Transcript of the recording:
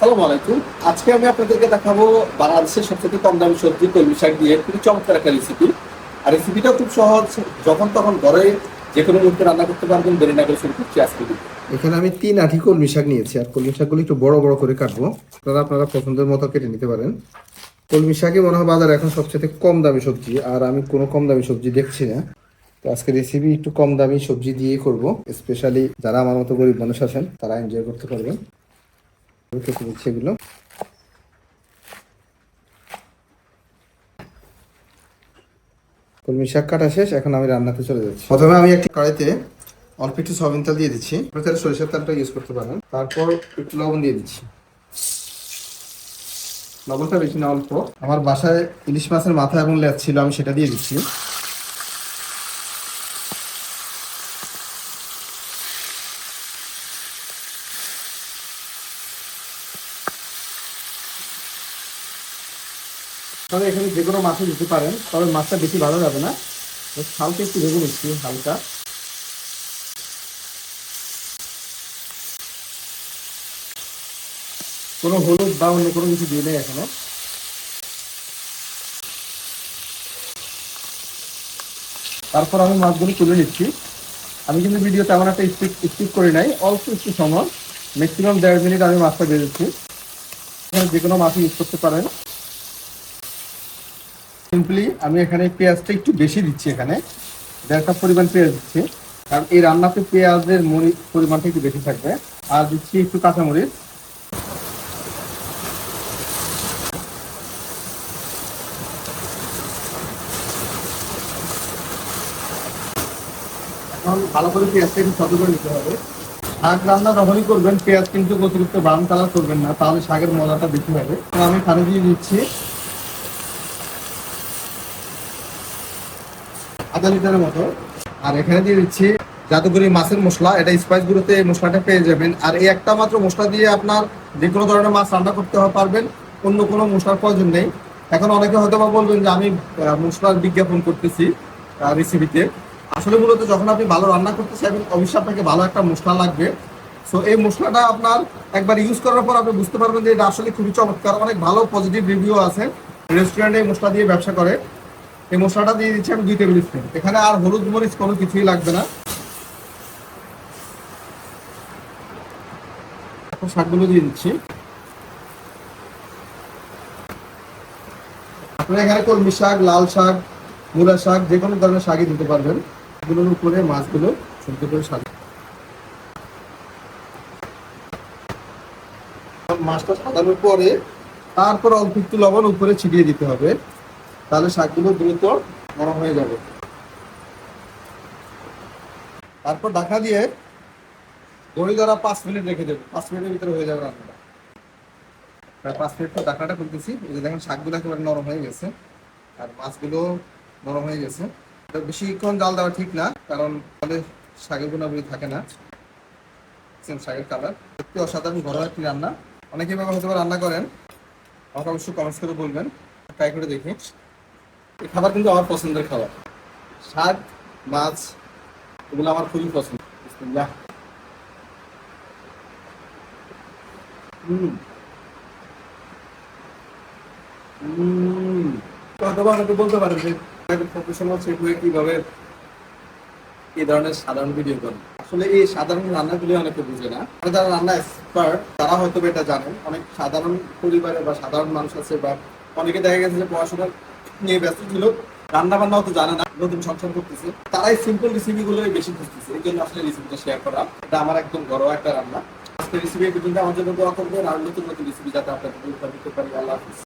আসসালামু আলাইকুম। আজকে আমি আপনাদেরকে দেখাবো বাংলাদেশের সবথেকে কম দামি সবজি কলমি শাক দিয়ে খুবই চমৎকার একটা রেসিপি আর রেসিপিটাও খুব সহজ, যখন তখন ঘরে যে কোনো মুহূর্তে রান্না করতে পারবেন দেরি না করে শুরু করছি আজকে। এখানে আমি তিন আঠি কলমি শাক নিয়েছি, আর কলমি শাকগুলো একটু বড় বড় করে কাটবো। আপনারা আপনারা পছন্দের মতো কেটে নিতে পারেন। কলমি শাকই মনে হয় বাজারে এখন সবচেয়ে কম দামি সবজি, আর আমি কোনো কম দামি সবজি দেখছি না। তো আজকে রেসিপি একটু কম দামি সবজি দিয়েই করব। স্পেশালি যারা আমার মতো গরিব মানুষ আছেন, তারা এনজয় করতে পারবেন। কেটে দিচ্ছি এগুলো কলমি শাক কাটা শেষ, এখন আমি রান্নাতে চলে যাচ্ছি। প্রথমে আমি একটি কড়াইতে অল্প একটু সয়াবিন তেল দিয়ে দিচ্ছি। আপনারা সরিষার তেলটা ইউজ করতে পারেন। তারপর একটু লবণ দিয়ে দিচ্ছি। লবণটা বেশি না অল্প। আমার বাসায় ইলিশ মাছের মাথা এবং লেজ ছিল, আমি সেটা দিয়ে দিচ্ছি। তবে এখানে যে কোনো মাছও দিতে পারেন, তবে মাছটা বেশি ভালো যাবে না। হালকা একটু ভেজে নিচ্ছি, হালকা। কোনো হলুদ বা অন্য কোনো কিছু দিয়ে নেই এখনও। তারপর আমি মাছগুলো তুলে নিচ্ছি। আমি কিন্তু ভিডিও তেমন একটা স্পিক স্পিক করি নাই, অল্প একটু সময়। ম্যাক্সিমাম দেড় মিনিট আমি মাছটা এখানে যে কোনো মাছ ইউজ করতে পারেন। সিম্পলি আমি এখানে পেঁয়াজটা একটু বেশি দিচ্ছি এখানে। দেড় কাপ পরিমাণ পেঁয়াজ দিচ্ছি। কারণ এই রান্নাতে পেঁয়াজের মরিচ পরিমাণটা একটু বেশি থাকবে। আর দিচ্ছি একটু কাঁচামরিচ। ভালো করে পেঁয়াজটা একটু সদ নিতে হবে। শাক রান্না যখনই করবেন, পেঁয়াজ কিন্তু অতিরিক্ত ব্রাউন করবেন না, তাহলে শাকের মজাটা বেশি হবে। আমি পানি দিয়ে দিচ্ছি আধা লিটারের মতো। আর এখানে দিয়ে দিচ্ছি জাদুগুরি মাছের মশলা। এটা স্পাইস এই মশলাটা পেয়ে যাবেন। আর এই একটা মাত্র মশলা দিয়ে আপনার যে কোনো ধরনের মাছ রান্না করতে পারবেন। অন্য কোনো মশলার প্রয়োজন নেই। এখন অনেকে হয়তো বা বলবেন যে, আমি মশলার বিজ্ঞাপন করতেছি রেসিপিতে আসলে মূলত যখন আপনি ভালো রান্না করতে চাইবেন, অবশ্যই আপনাকে ভালো একটা মশলা লাগবে। সো এই মশলাটা আপনার একবার ইউজ করার পর আপনি বুঝতে পারবেন যে, এটা আসলে খুবই চমৎকার। অনেক ভালো পজিটিভ রিভিউ আছে। রেস্টুরেন্টে এই মশলা দিয়ে ব্যবসা করে। এই মশলাটা দিয়ে দিচ্ছি আমি দুই টেবিল স্পুন। এখানে আর হলুদ মরিচ কোনো কিছুই লাগবে না। শাকগুলো দিয়ে দিচ্ছি। আপনারা এখানে কলমি শাক, লাল শাক, মূলা শাক, যে কোনো ধরনের শাকই দিতে পারবেন। এগুলোর উপরে মাছগুলো সুন্দর করে শাক। মাছটা সাজানোর পরে তারপর অল্প একটু লবণ উপরে ছিটিয়ে দিতে হবে। তাহলে শাকগুলো দ্রুত নরম হয়ে যাবে। তারপর ঢাকা দিয়ে দড়ি ধরা পাঁচ মিনিট রেখে দেবে। পাঁচ মিনিটের ভিতরে হয়ে যাবে রান্নাটা। প্রায় পাঁচ মিনিট পর ঢাকাটা খুলতেছি। এই যে দেখেন, শাকগুলো একেবারে নরম হয়ে গেছে। আর মাছগুলো নরম হয়ে গেছে। বেশিক্ষণ জাল দেওয়া ঠিক না, কারণ তাহলে শাকের গুণাবলী থাকে না। দেখছেন শাকের কালার সত্যি অসাধারণ ঘরোয়া একটি রান্না। অনেকে এভাবে হয়তো রান্না করেন। আমাকে অবশ্যই কমেন্টস করে বলবেন। ট্রাই করে দেখি। এই খাবার কিন্তু আমার পছন্দের খাবার। শাক, মাছ, এগুলো আমার খুবই পছন্দ। বলতে কীভাবে ধরনের সাধারণ ভিডিও আসলে এই সাধারণ রান্নাগুলি অনেকে বুঝে না। যারা রান্না তারা হয়তো এটা জানেন। অনেক সাধারণ পরিবারে বা সাধারণ মানুষ আছে বা অনেকে দেখা গেছে যে পড়াশোনা নিয়ে ব্যস্ত ছিল। রান্না বান্না তো জানে না, নতুন সংসার করতেছে। তারাই সিম্পল রেসিপি গুলোই বেশি খুঁজতেছে। এই জন্য আসলে রেসিপিটা শেয়ার করা, এটা আমার একদম ঘরোয়া একটা রান্না। আজকে রেসিপি পর্যন্ত আমার জন্য দোয়া করবেন আর নতুন নতুন রেসিপি যাতে আপনাদের দিতে পারি। আল্লাহ হাফিজ।